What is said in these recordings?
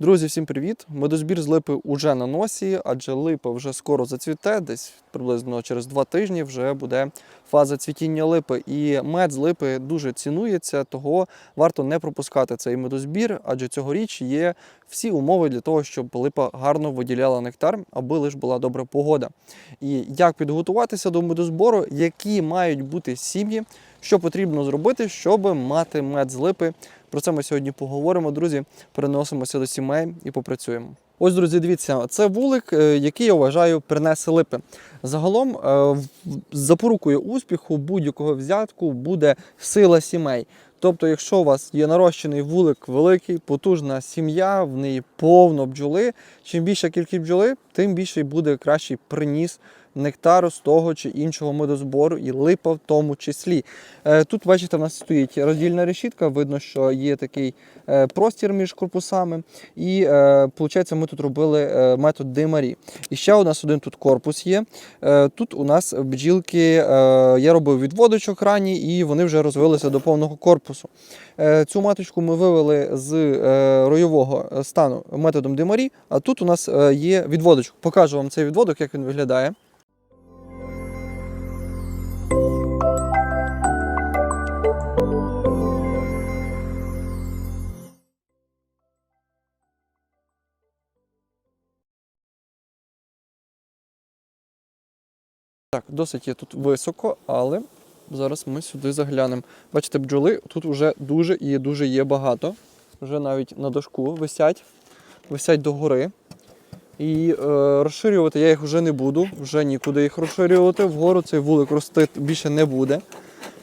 Друзі, всім привіт! Медозбір з липи уже на носі, адже липа вже скоро зацвіте, десь приблизно через два тижні вже буде фаза цвітіння липи. І мед з липи дуже цінується, того варто не пропускати цей медозбір, адже цьогоріч є всі умови для того, щоб липа гарно виділяла нектар, аби лише була добра погода. І як підготуватися до медозбору, які мають бути сім'ї, що потрібно зробити, щоб мати мед з липи. Про це ми сьогодні поговоримо, друзі. Переносимося до сімей і попрацюємо. Ось, друзі, дивіться, це вулик, е, який я вважаю принесе липи. Загалом, е, запорукою успіху будь-якого взятку буде сила сімей. Тобто, якщо у вас є нарощений вулик великий, потужна сім'я, в неї повно бджоли. Чим більша кількість бджоли, тим більший буде кращий приніс нектару з того чи іншого медозбору, і липа в тому числі. Е, Тут, бачите, в нас стоїть роздільна решітка, видно, що є такий е, простір між корпусами. І виходить, ми тут робили е, метод димарі. І ще у нас один тут корпус є. Е, Тут у нас бджілки, е, я робив відводочок рані, і вони вже розвилися до повного корпусу. Е, Цю маточку ми вивели з е, ройового стану методом димарі, а тут у нас е, є відводочок. Покажу вам цей відводок, як він виглядає. Так, досить є тут високо, але зараз ми сюди заглянемо. Бачите, бджоли тут вже дуже і дуже є багато. Вже навіть на дошку висять, висять догори. І е, розширювати я їх вже не буду, вже нікуди їх розширювати. Вгору цей вулик рости більше не буде.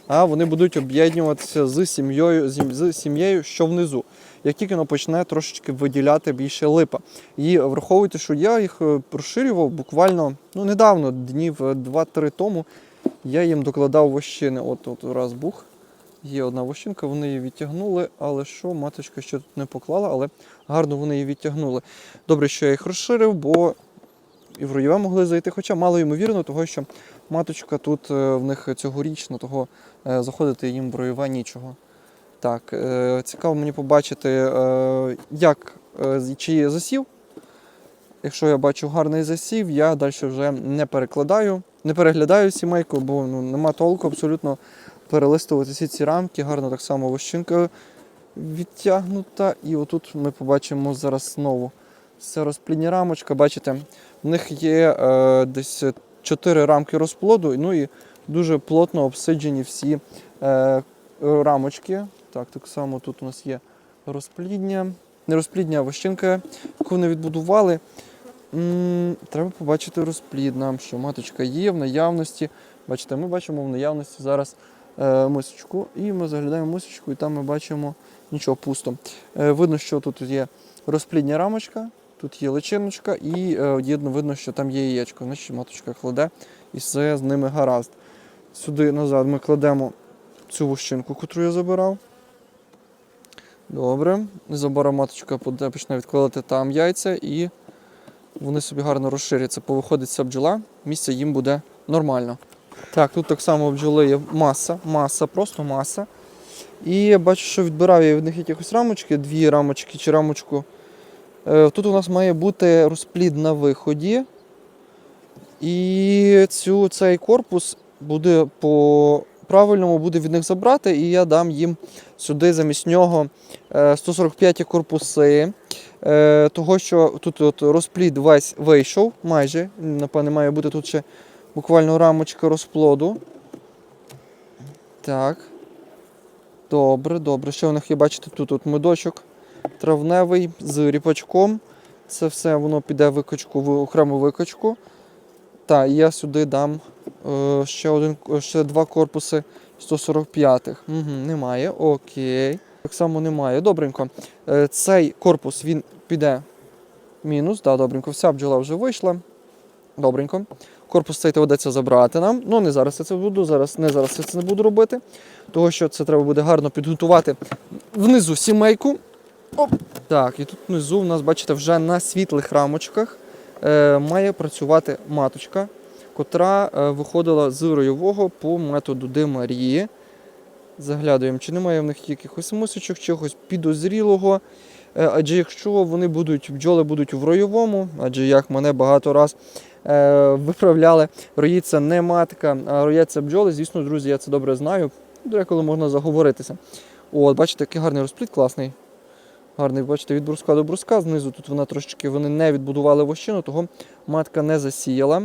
А вони будуть об'єднуватися з сім'єю, з сім'єю, що внизу. Як тільки воно почне трошечки виділяти більше липа. І враховуйте, що я їх е, розширював буквально ну, недавно, днів е, 2-3 тому. Я їм докладав вощини. От, от раз бух. Є одна вощинка, вони її відтягнули, але що, маточка ще тут не поклала, але гарно вони її відтягнули. Добре, що я їх розширив, бо і в роєве могли зайти, хоча мало ймовірно, того що маточка тут е, в них цьогорічно, того е, заходити їм в роєве нічого. Так, е, цікаво мені побачити, як чи є засів. Якщо я бачу гарний засів, я далі вже не перекладаю, не переглядаю сімейку, бо ну, нема толку абсолютно перелистувати всі ці рамки. Гарно так само вощинка відтягнута. І отут ми побачимо зараз знову. Це розплідня рамочка. Бачите, в них є е, десь 4 рамки розплоду, ну і дуже плотно обсиджені всі е, рамочки. Так, так само тут у нас є розплідня. Не розплідня, а вощинка, яку вони відбудували. М, Треба побачити розплід нам, що маточка є в наявності. Бачите, ми бачимо в наявності зараз мисочку. І ми заглядаємо мисочку, і там ми бачимо нічого пусто. Е, видно, що тут є розплідня рамочка, тут є личиночка, і е, видно, що там є яєчко. Значить, маточка кладе, і все з ними гаразд. Сюди назад ми кладемо цю вощинку, яку я забирав. Добре. Незабаром маточка почне відкладати там яйця і вони собі гарно розширяться. Повиходить ця бджола, місце їм буде нормально. Так, тут так само бджоли є маса, маса, просто маса. І я бачу, що відбирав я від них якихось рамочки, дві рамочки чи рамочку. Е, Тут у нас має бути розплід на виході. І цю, цей корпус буде по правильному буде від них забрати, і я дам їм сюди замість нього е, 145 корпуси. Е, Того, що тут от розплід весь вийшов, майже. Напевне, має бути тут ще буквально рамочка розплоду. Так. Добре, добре. Що в них є, бачите, тут от медочок травневий з ріпачком. Це все воно піде викачку, в окрему викачку. Так, і я сюди дам е, ще, один, ще два корпуси 145-х. Угу, немає. Окей. Так само немає. Добренько. Е, цей корпус він піде мінус. Да, добренько. Вся бджола вже вийшла. Добренько. Корпус цей доведеться забрати нам. Ну, не зараз я це буду, зараз, не зараз я це не буду робити. Тому що це треба буде гарно підготувати внизу сімейку. Оп. Так, і тут внизу у нас, бачите, вже на світлих рамочках е, має працювати маточка, котра е, виходила з ройового по методу Демарії. Заглядуємо, чи немає в них якихось мисочок, чогось підозрілого. Е, Адже якщо вони будуть, бджоли будуть в ройовому, адже як мене багато раз е, виправляли, роїться не матка, а рояться бджоли, звісно, друзі, я це добре знаю. Деколи можна заговоритися. От, бачите, який гарний розпліт, класний. Гарний, бачите, від бруска до бруска. Знизу тут вона трошечки вони не відбудували вощину, того матка не засіяла.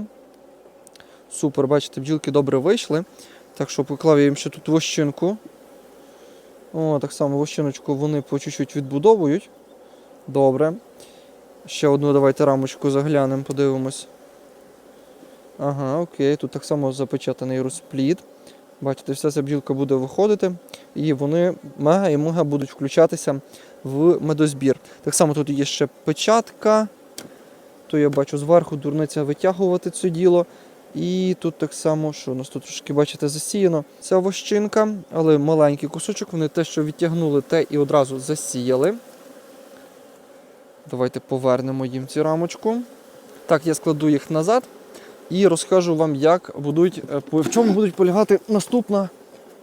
Супер, бачите, бджілки добре вийшли. Так що поклав я їм ще тут вощинку. О, так само вощиночку вони по чуть-чуть відбудовують. Добре. Ще одну давайте рамочку заглянемо, подивимось. Ага, окей, тут так само запечатаний розпліт. Бачите, вся ця бджілка буде виходити, і вони мега і мега будуть включатися в медозбір. Так само тут є ще печатка. То я бачу зверху дурниця витягувати це діло. І тут так само, що у нас тут трошки, бачите, засіяно. Це вощинка, але маленький кусочок. Вони те, що відтягнули, те і одразу засіяли. Давайте повернемо їм цю рамочку. Так, я складу їх назад і розкажу вам, як будуть, е, в чому будуть полягати наступна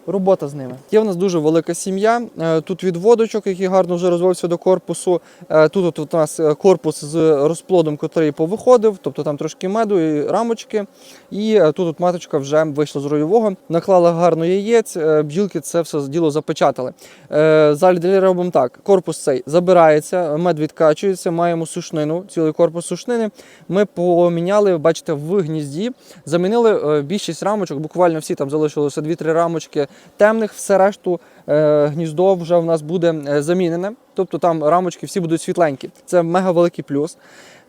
робота з ними. Є в нас дуже велика сім'я. е, Тут відводочок, який гарно вже розвився до корпусу. Е, Тут от у нас е, корпус з розплодом, який повиходив, тобто там трошки меду і рамочки. І тут от маточка вже вийшла з ройового, наклала гарно яєць, бджілки це все діло запечатали. Залі робимо так: корпус цей забирається, мед відкачується, маємо сушнину, цілий корпус сушнини. Ми поміняли, бачите, в гнізді, замінили більшість рамочок, буквально всі там залишилося 2-3 рамочки темних, все решту е, гніздо вже в нас буде е, замінене. Тобто там рамочки всі будуть світленькі. Це мега великий плюс.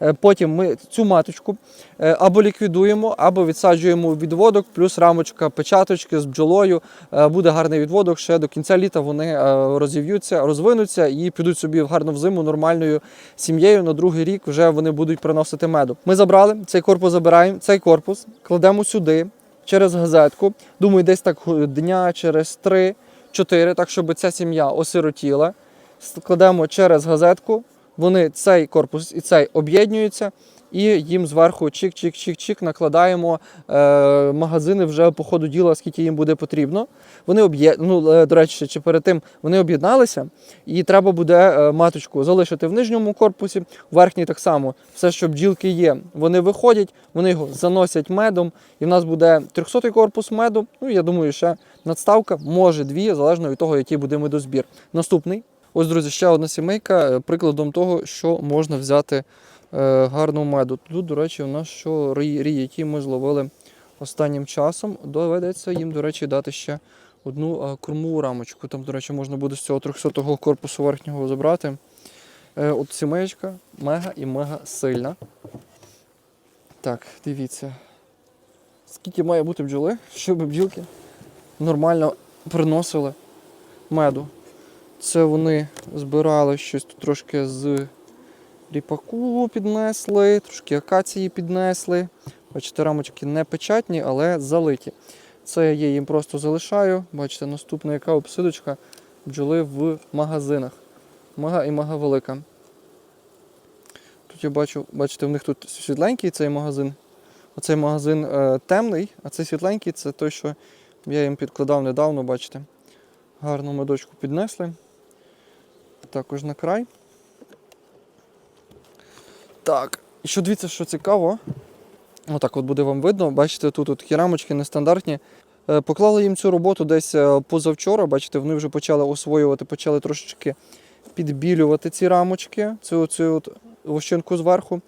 Е, Потім ми цю маточку або ліквідуємо, або відсаджуємо відводок, плюс рамочка печаточки з бджолою. Буде гарний відводок. Ще до кінця літа вони розів'ються, розвинуться і підуть собі в гарну взиму нормальною сім'єю. На другий рік вже вони будуть приносити меду. Ми забрали цей корпус, забираємо цей корпус, кладемо сюди через газетку. Думаю, десь так дня через 3-4, так щоб ця сім'я осиротіла. Складемо через газетку. Вони цей корпус і цей об'єднуються, і їм зверху чик-чик-чик-чик накладаємо е, магазини вже по ходу діла, скільки їм буде потрібно. Вони об'є... ну, е, до речі, чи перед тим вони об'єдналися, і треба буде е, маточку залишити в нижньому корпусі, в верхній так само. Все, що бджілки є, вони виходять, вони його заносять медом, і в нас буде 300 корпус меду. Ну, я думаю, ще надставка, може дві, залежно від того, який буде медозбір. Наступний. Ось, друзі, ще одна сімейка е, прикладом того, що можна взяти е, гарну меду. Тут, до речі, у нас що рій, які ми зловили останнім часом. Доведеться їм, до речі, дати ще одну е, кормову рамочку. Там, до речі, можна буде з цього 300-го корпусу верхнього забрати. От сімеєчка мега і мега сильна. Так, дивіться. Скільки має бути бджоли, щоб бджілки нормально приносили меду. Це вони збирали щось тут трошки з ріпаку піднесли, трошки акації піднесли. Бачите, рамочки не печатні, але залиті. Це я їм просто залишаю. Бачите, наступна яка обсидочка бджоли в магазинах. Мага і мага велика. Тут я бачу, бачите, в них тут світленький цей магазин. Оцей магазин е, темний, а цей світленький це той, що я їм підкладав недавно, бачите. Гарну медочку піднесли. Також на край. Так, і що дивіться, що цікаво. Отак от буде вам видно. Бачите, тут от такі рамочки нестандартні. Е, Поклали їм цю роботу десь е, позавчора. Бачите, вони вже почали освоювати, почали трошечки підбілювати ці рамочки, цю, цю от вощинку зверху.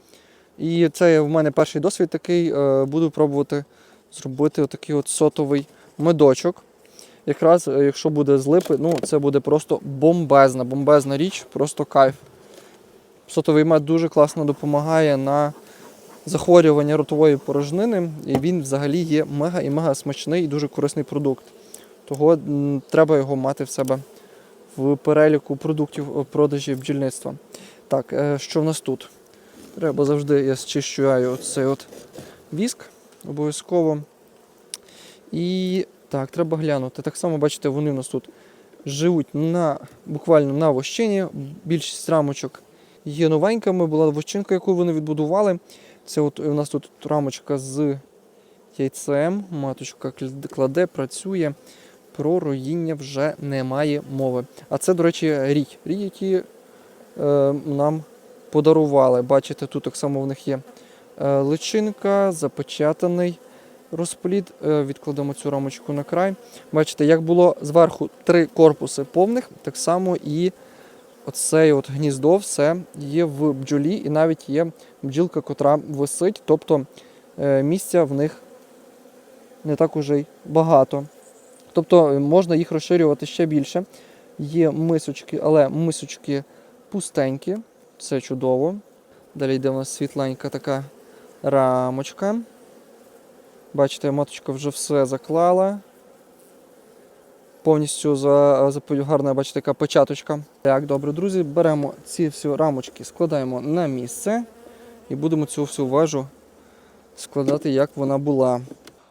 І це в мене перший досвід такий. Е, Буду пробувати зробити отакий от сотовий медочок. Якраз, е, якщо буде з липи, ну це буде просто бомбезна, бомбезна річ, просто кайф. Сотовий мед дуже класно допомагає на захворювання ротової порожнини, і він взагалі є мега і мега смачний і дуже корисний продукт. Того треба його мати в себе в переліку продуктів е, продажі бджільництва. Так, е, що в нас тут? Треба завжди, я зчищаю цей от віск обов'язково. І так, треба глянути. Так само, бачите, вони у нас тут живуть на, буквально на вощині. Більшість рамочок є новенькими. Була вощинка, яку вони відбудували. Це от у нас тут рамочка з яйцем. Маточка кладе, працює. Про роїння вже немає мови. А це, до речі, рій. Рій, які е, нам подарували. Бачите, тут так само в них є е, личинка, запечатаний розплід. Е, Відкладемо цю рамочку на край. Бачите, як було зверху три корпуси повних, так само і оцей от гніздо все є в бджолі, і навіть є бджілка, котра висить. Тобто е, місця в них не так уже й багато. Тобто е, можна їх розширювати ще більше. Є мисочки, але мисочки пустенькі, це чудово. Далі йде у нас світленька така рамочка. Бачите, маточка вже все заклала. Повністю за, за гарна, бачите, така початочка. Так, добре, друзі, беремо ці всі рамочки, складаємо на місце і будемо цю всю вежу складати, як вона була.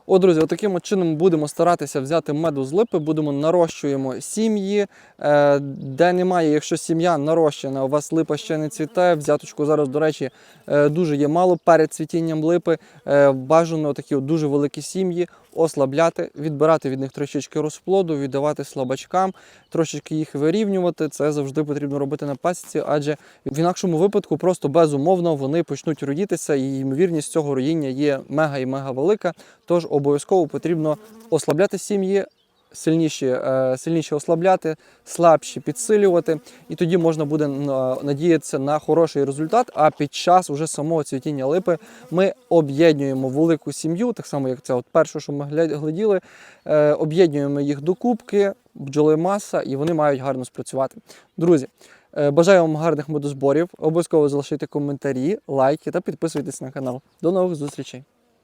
О, друзі, отаким чином будемо старатися взяти меду з липи, будемо нарощуємо сім'ї. Е, де немає, якщо сім'я нарощена, у вас липа ще не цвіте. Взяточку зараз, до речі, е, дуже є мало перед цвітінням липи. Е, бажано такі дуже великі сім'ї ослабляти, відбирати від них трошечки розплоду, віддавати слабачкам, трошечки їх вирівнювати. Це завжди потрібно робити на пасіці, адже в інакшому випадку просто безумовно вони почнуть родітися, і ймовірність цього роїння є мега і мега велика. Тож обов'язково потрібно ослабляти сім'ї. Сильніші, е, сильніші ослабляти, слабші підсилювати, і тоді можна буде надіятися на хороший результат. А під час уже самого цвітіння липи ми об'єднуємо велику сім'ю, так само як це от перше, що ми гляділи, е, об'єднуємо їх до кубки, бджоли маса, і вони мають гарно спрацювати. Друзі, е, бажаю вам гарних медозборів. Обов'язково залишайте коментарі, лайки та підписуйтесь на канал. До нових зустрічей!